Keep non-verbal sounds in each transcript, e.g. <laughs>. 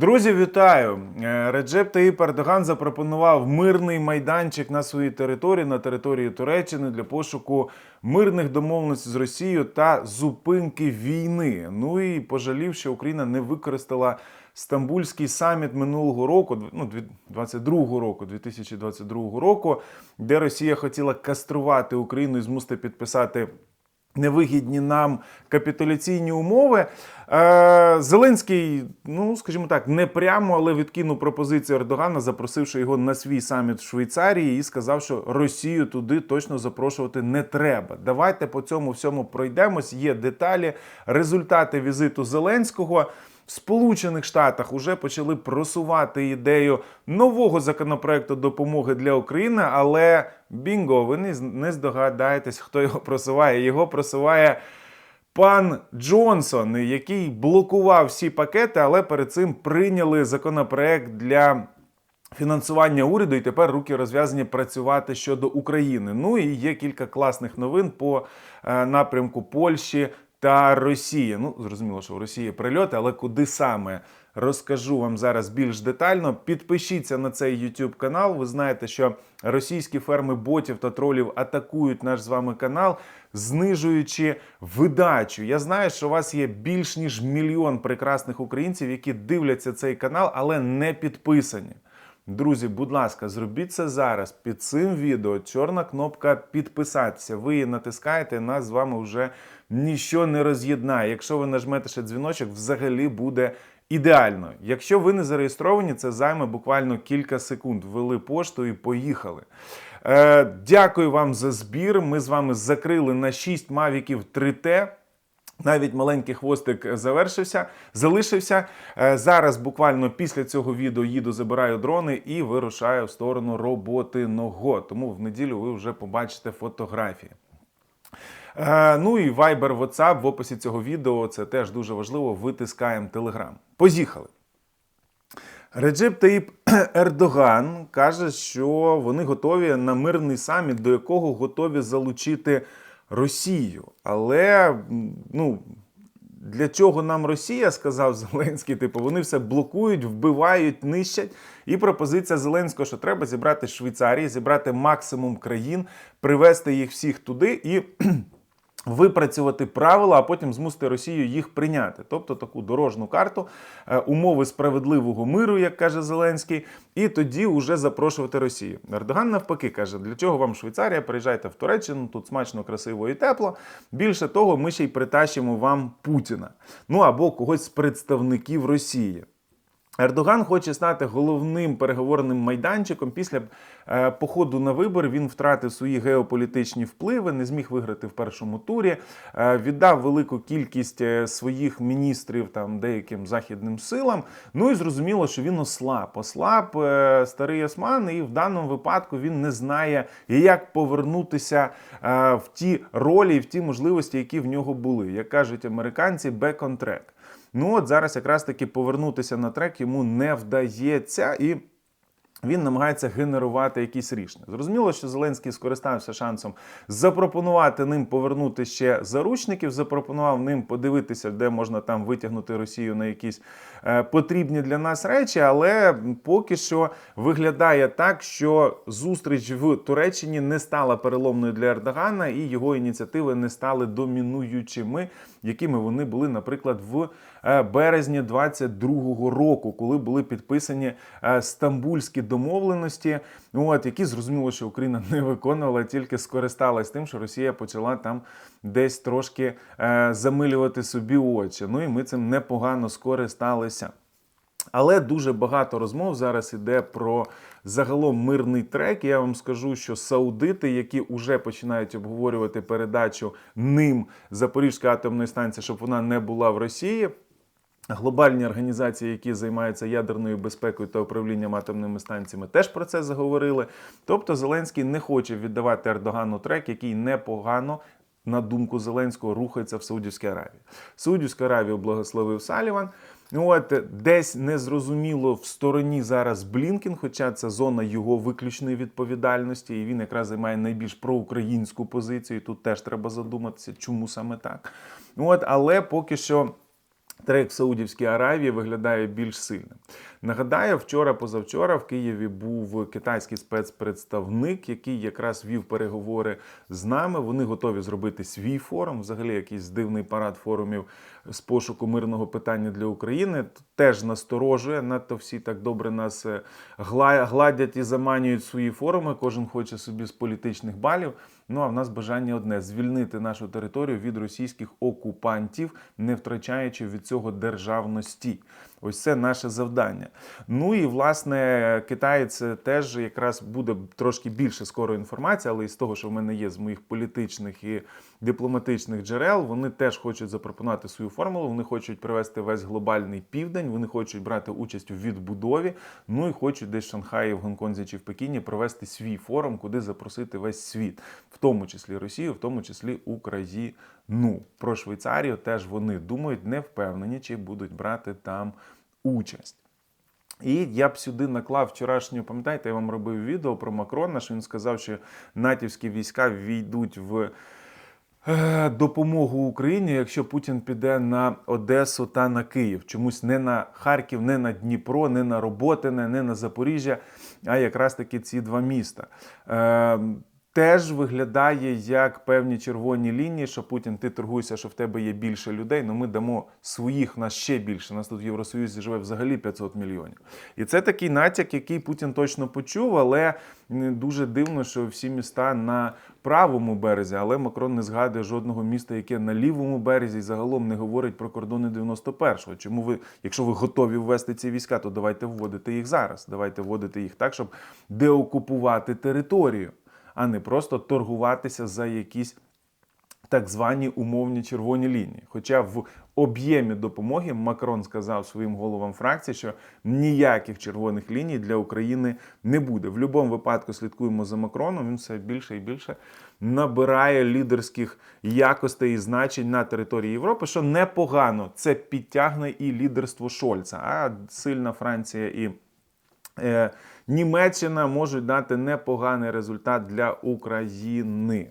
Друзі, вітаю! Е, Реджеп Таїп Ердоган запропонував мирний майданчик на своїй території, на території Туреччини для пошуку мирних домовленостей з Росією та зупинки війни. Ну і пожалів, що Україна не використала Стамбульський саміт минулого року, ну 22-го року, 2022 року, де Росія хотіла каструвати Україну і змусити підписати невигідні нам капітуляційні умови. Е, Зеленський, ну скажімо так, не прямо, але відкинув пропозицію Ердогана, запросивши його на свій саміт в Швейцарії, і сказав, що Росію туди точно запрошувати не треба. Давайте по цьому всьому пройдемось. Є деталі, результати візиту Зеленського. В Сполучених Штатах вже почали просувати ідею нового законопроекту допомоги для України, але бінго, ви не, не здогадаєтесь, хто його просуває. Його просуває пан Джонсон, який блокував всі пакети, але перед цим прийняли законопроект для. Фінансування уряду і тепер руки розв'язані працювати щодо України. Ну і є кілька класних новин по е, напрямку Польщі та Росії. Ну, зрозуміло, що в Росії прильоти, але куди саме розкажу вам зараз більш детально. Підпишіться на цей YouTube канал. Ви знаєте, що російські ферми ботів та тролів атакують наш з вами канал, знижуючи видачу. Я знаю, що у вас є більш ніж мільйон прекрасних українців, які дивляться цей канал, але не підписані. Друзі, будь ласка, зробіть це зараз під цим відео. Чорна кнопка підписатися. Ви її натискаєте, нас з вами вже ніщо не роз'єднає. Якщо ви нажмете ще дзвіночок, взагалі буде ідеально. Якщо ви не зареєстровані, це займе буквально кілька секунд. Ввели пошту і поїхали. Е, дякую вам за збір. Ми з вами закрили на 6 мавіків 3T. Навіть маленький хвостик завершився, залишився. Е, Зараз буквально після цього відео їду, забираю дрони і вирушаю в сторону роботиного. Тому в неділю ви вже побачите фотографії. Е, Ну і Viber, WhatsApp в описі цього відео це теж дуже важливо. Витискаємо Telegram. Поїхали. Реджеп Таїп <clears throat> Ердоган каже, що вони готові на мирний саміт, до якого готові залучити Росію. Але ну. Для чого нам Росія, <laughs> сказав Зеленський, типу, вони все блокують, вбивають, нищать. І пропозиція Зеленського, що треба зібрати Швейцарії, зібрати максимум країн, привести їх всіх туди і <clears throat> випрацювати правила, а потім змусити Росію їх прийняти. Тобто таку дорожну карту, е, умови справедливого миру, як каже Зеленський, і тоді вже запрошувати Росію. Ердоган навпаки каже, для чого вам Швейцарія? Приїжджайте в Туреччину, тут смачно, красиво і тепло. Більше того, ми ще й притащимо вам Путіна. Ну або когось з представників Росії. Ердоган хоче стати головним переговорним майданчиком. Після е, походу на вибори він втратив свої геополітичні впливи, не зміг виграти в першому турі, е, віддав велику кількість е, своїх міністрів там деяким західним силам. Ну і зрозуміло, що він ослаб. Ослаб старий осман, і в даному випадку він не знає, як повернутися в ті ролі в ті можливості, які в нього були. Як кажуть американці, back on track. Ну от зараз якраз таки повернутися на трек йому не вдається і. Він намагається генерувати якісь рішення. Зрозуміло, що Зеленський скористався шансом запропонувати ним повернути ще заручників, запропонував ним подивитися, де можна там витягнути Росію на якісь е, потрібні для нас речі. Але поки що виглядає так, що зустріч в Туреччині не стала переломною для Ердогана, і його ініціативи не стали домінуючими, якими вони були, наприклад, в е, березні 22-го року, коли були підписані е, стамбульські домовленості, от які зрозуміло, що Україна <laughs> не виконувала, тільки скористалась тим, що Росія почала там десь трошки е, замилювати собі очі. Ну і ми цим непогано скористалися. Але дуже багато розмов зараз іде про загалом мирний трек. Я вам скажу, що саудити, які вже починають обговорювати передачу ним Запорізької атомної станції, щоб вона не була в Росії. Глобальні організації, які займаються ядерною безпекою та управлінням атомними станціями, теж про це заговорили. Тобто Зеленський не хоче віддавати Ердогану трек, який непогано. На думку Зеленського рухається в Саудівській Аравії. Саудівську Аравію благословив Саліван. От десь незрозуміло в стороні зараз Блінкін, хоча це зона його виключної відповідальності, і він якраз займає найбільш проукраїнську позицію. І Тут теж треба задуматися, чому саме так. От, але поки що. Трек в Саудівській Аравії виглядає більш сильним. Нагадаю, вчора, позавчора в Києві був китайський спецпредставник, який якраз вів переговори з нами. Вони готові зробити свій форум, взагалі якийсь дивний парад форумів з пошуку мирного питання для України. Теж насторожує. Надто всі так добре нас е, гладять і заманюють свої форуми. Кожен хоче собі з політичних балів. Ну а в нас бажання одне звільнити нашу територію від російських окупантів, не втрачаючи від цього державності. Ось це наше завдання. Ну і власне Китай це теж якраз буде трошки більше скоро інформації, але із того, що в мене є з моїх політичних і дипломатичних джерел, вони теж хочуть запропонувати свою формулу. Вони хочуть привести весь глобальний південь, вони хочуть брати участь у відбудові. Ну і хочуть десь в Шанхаї, в Гонконзі чи в Пекіні провести свій форум, куди запросити весь світ, в тому числі Росію, в тому числі Україну. Про Швейцарію теж вони думають, не впевнені, чи будуть брати там участь. І я б сюди наклав вчорашню, пам'ятаєте, я вам робив відео про Макрона, що він сказав, що натівські війська війдуть в е, допомогу Україні, якщо Путін піде на Одесу та на Київ. Чомусь не на Харків, не на Дніпро, не на Роботине, не на Запоріжжя, а якраз таки ці два міста. Теж виглядає як певні червоні лінії, що Путін, ти торгуєшся, що в тебе є більше людей, але ми дамо своїх нас ще більше. Нас тут в Євросоюзі живе взагалі 500 мільйонів. І це такий натяк, який Путін точно почув, але дуже дивно, що всі міста на правому березі, але Макрон не згадує жодного міста, яке на лівому березі, і загалом не говорить про кордони 91-го. Чому ви, якщо ви готові ввести ці війська, то давайте вводити їх зараз. Давайте вводити їх так, щоб деокупувати територію а не просто торгуватися за якісь так звані умовні червоні лінії. Хоча в об'ємі допомоги Макрон сказав своїм головам фракції, що ніяких червоних ліній для України не буде. В будь-якому випадку слідкуємо за Макроном. Він все більше і більше набирає лідерських якостей і значень на території Європи, що непогано. Це підтягне і лідерство Шольца, а сильна Франція і. Е, Німеччина можуть дати непоганий результат для України.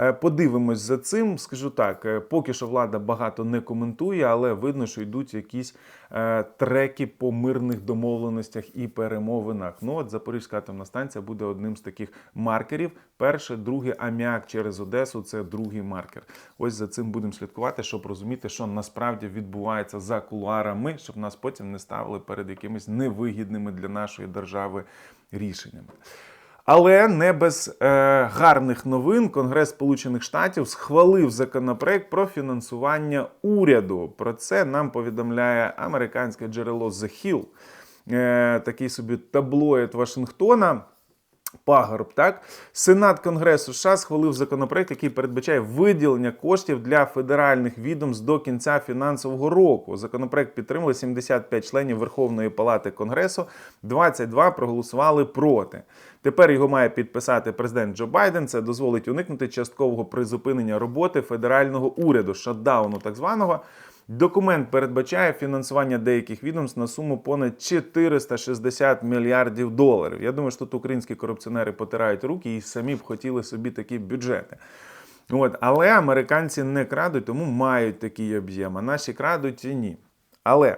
Е, Подивимось за цим. Скажу так, е, поки що влада багато не коментує, але видно, що йдуть якісь е, треки по мирних домовленостях і перемовинах. Ну от Запорізька атомна станція буде одним з таких маркерів. Перше, друге, аміак через Одесу це другий маркер. Ось за цим будемо слідкувати, щоб розуміти, що насправді відбувається за кулуарами, щоб нас потім не ставили перед якимись невигідними для нашої держави рішеннями. Але не без е, гарних новин Конгрес Сполучених Штатів схвалив законопроект про фінансування уряду. Про це нам повідомляє американське джерело The Hill, е, такий собі таблоїд Вашингтона. Пагорб, так Сенат Конгресу США схвалив законопроект, який передбачає виділення коштів для федеральних відомств до кінця фінансового року. Законопроект підтримали 75 членів Верховної Палати Конгресу, 22 проголосували проти. Тепер його має підписати президент Джо Байден. Це дозволить уникнути часткового призупинення роботи федерального уряду, шатдауну так званого. Документ передбачає фінансування деяких відомств на суму понад 460 мільярдів доларів. Я думаю, що тут українські корупціонери потирають руки і самі б хотіли собі такі бюджети. От, але американці не крадуть, тому мають такий об'єм, а наші крадуть і ні. Але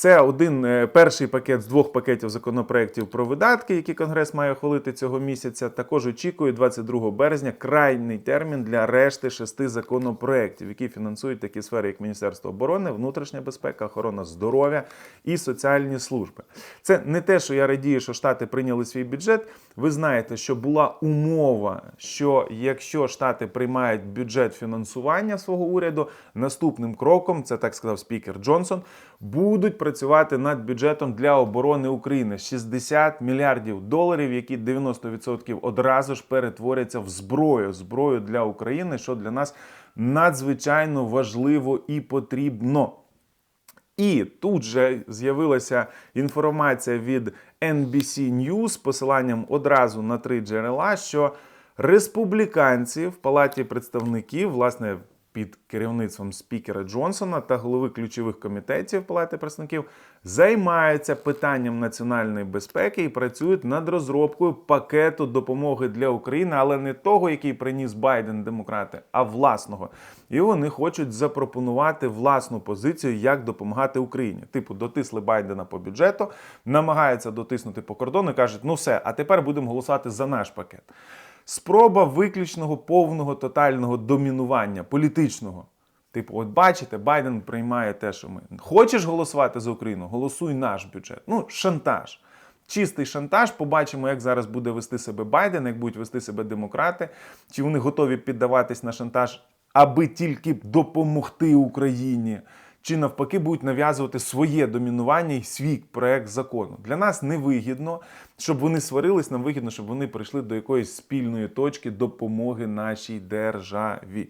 це один е, перший пакет з двох пакетів законопроєктів про видатки, які Конгрес має ухвалити цього місяця. Також очікує 22 березня крайній термін для решти шести законопроєктів, які фінансують такі сфери, як Міністерство оборони, внутрішня безпека, охорона здоров'я і соціальні служби. Це не те, що я радію, що штати прийняли свій бюджет. Ви знаєте, що була умова, що якщо штати приймають бюджет фінансування свого уряду, наступним кроком, це так сказав спікер Джонсон, будуть працювати над бюджетом для оборони України 60 мільярдів доларів, які 90% одразу ж перетворяться в зброю, зброю для України, що для нас надзвичайно важливо і потрібно. І тут же з'явилася інформація від NBC News з посиланням одразу на три джерела, що республіканці в Палаті представників, власне, під керівництвом спікера Джонсона та голови ключових комітетів Палати представників займаються питанням національної безпеки і працюють над розробкою пакету допомоги для України, але не того, який приніс Байден демократи, а власного. І вони хочуть запропонувати власну позицію, як допомагати Україні. Типу, дотисли Байдена по бюджету, намагаються дотиснути по кордону і кажуть, ну все, а тепер будемо голосувати за наш пакет. Спроба виключного повного тотального домінування політичного. Типу, от бачите, Байден приймає те, що ми. Хочеш голосувати за Україну? Голосуй наш бюджет. Ну, шантаж. Чистий шантаж. Побачимо, як зараз буде вести себе Байден, як будуть вести себе демократи, чи вони готові піддаватись на шантаж, аби тільки допомогти Україні, чи навпаки будуть нав'язувати своє домінування і свій проект закону. Для нас невигідно, щоб вони сварились, нам вигідно, щоб вони прийшли до якоїсь спільної точки допомоги нашій державі.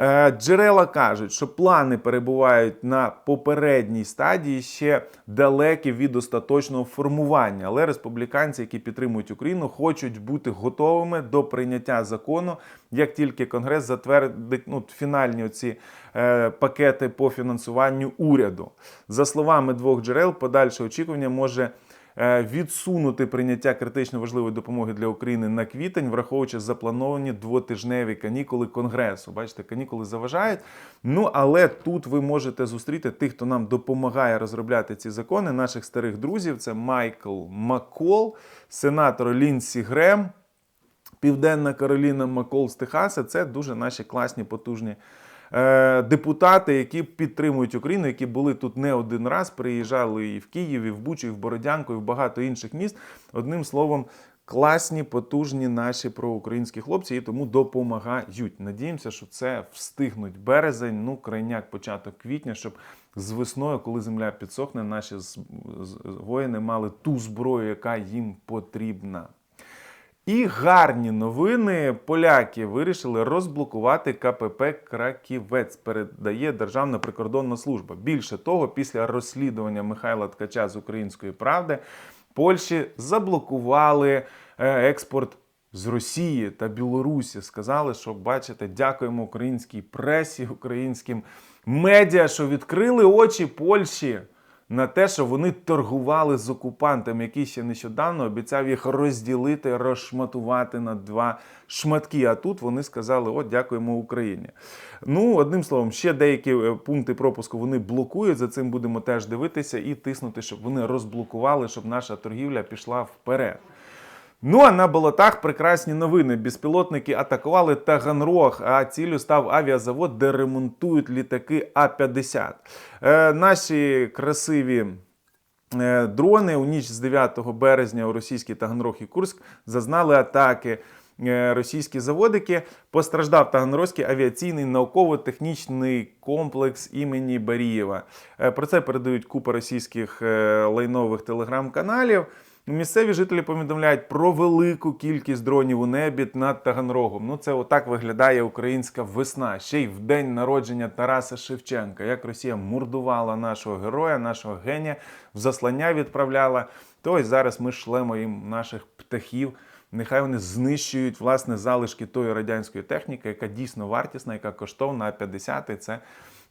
Е, Джерела кажуть, що плани перебувають на попередній стадії ще далекі від остаточного формування. Але республіканці, які підтримують Україну, хочуть бути готовими до прийняття закону, як тільки Конгрес затвердить ну, фінальні оці е, пакети по фінансуванню уряду. За словами двох джерел, подальше очікування може. Е, Відсунути прийняття критично важливої допомоги для України на квітень, враховуючи заплановані двотижневі канікули Конгресу. Бачите, канікули заважають. Ну але тут ви можете зустріти тих, хто нам допомагає розробляти ці закони, наших старих друзів. Це Майкл Маккол, сенатор Лінсі Грем, Південна Кароліна Макол з Техаса. Це дуже наші класні, потужні депутати, які підтримують Україну, які були тут не один раз, приїжджали і в Київ, і в Бучу, і в Бородянку, і в багато інших міст. Одним словом, класні, потужні наші проукраїнські хлопці і тому допомагають. Надіємося, що це встигнуть березень, ну крайняк, початок квітня, щоб з весною, коли земля підсохне, наші воїни мали ту зброю, яка їм потрібна. І гарні новини. Поляки вирішили розблокувати КПП Краківець. Передає Державна прикордонна служба. Більше того, після розслідування Михайла Ткача з Української правди Польщі заблокували е, експорт з Росії та Білорусі. Сказали, що бачите, дякуємо українській пресі, українським медіа, що відкрили очі Польщі на те, що вони торгували з окупантами, який ще нещодавно обіцяв їх розділити, розшматувати на два шматки. А тут вони сказали: О, дякуємо Україні. Ну, одним словом, ще деякі е, пункти пропуску вони блокують. За цим будемо теж дивитися і тиснути, щоб вони розблокували, щоб наша торгівля пішла вперед. Ну а на болотах прекрасні новини. Безпілотники атакували Таганрог, а ціллю став авіазавод, де ремонтують літаки А-50. Е, наші красиві. е, Дрони у ніч з 9 березня у російський Таганрог і Курськ зазнали атаки. Е, Російські заводики постраждав Таганрозький авіаційний науково-технічний комплекс імені Барієва. Е, Про це передають купа російських лайнових телеграм-каналів. Місцеві жителі повідомляють про велику кількість дронів у небі над Таганрогом. Ну це отак виглядає українська весна. Ще й в день народження Тараса Шевченка. Як Росія мордувала нашого героя, нашого генія, в заслання відправляла. То ось зараз ми шлемо їм наших птахів. Нехай вони знищують власне залишки тої радянської техніки, яка дійсно вартісна, яка коштовна. А 50 це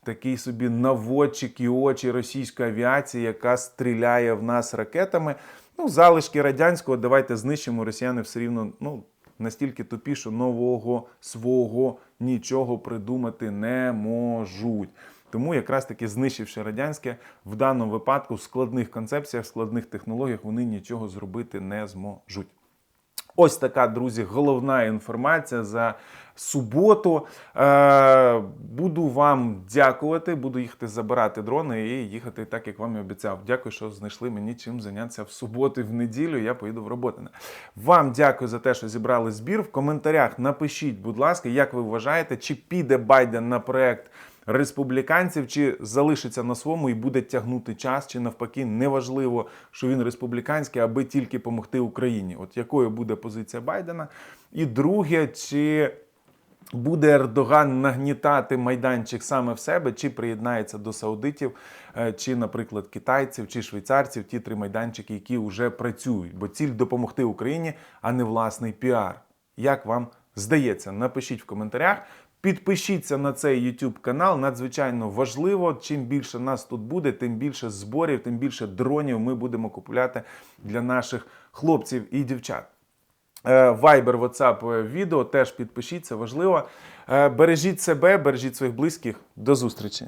такий собі наводчик і очі російської авіації, яка стріляє в нас ракетами. Ну, залишки радянського, давайте знищимо. Росіяни все рівно ну, настільки тупі, що нового свого нічого придумати не можуть. Тому якраз таки знищивши радянське, в даному випадку в складних концепціях, в складних технологіях вони нічого зробити не зможуть. Ось така, друзі, головна інформація за суботу. Е, буду вам дякувати, буду їхати забирати дрони і їхати так, як вам і обіцяв. Дякую, що знайшли мені чим зайнятися в суботу і в неділю. Я поїду в роботу. Вам дякую за те, що зібрали збір. В коментарях напишіть, будь ласка, як ви вважаєте, чи піде Байден на проект республіканців, чи залишиться на своєму і буде тягнути час, чи навпаки, неважливо, що він республіканський, аби тільки допомогти Україні. От якою буде позиція Байдена? І друге, чи буде Ердоган нагнітати майданчик саме в себе, чи приєднається до саудитів, е, чи, наприклад, китайців, чи швейцарців, ті три майданчики, які вже працюють. Бо ціль допомогти Україні, а не власний піар. Як вам здається? Напишіть в коментарях. Підпишіться на цей YouTube канал, надзвичайно важливо. Чим більше нас тут буде, тим більше зборів, тим більше дронів ми будемо купувати для наших хлопців і дівчат. Е, Viber, WhatsApp, відео теж підпишіться, важливо. Е, Бережіть себе, бережіть своїх близьких. До зустрічі!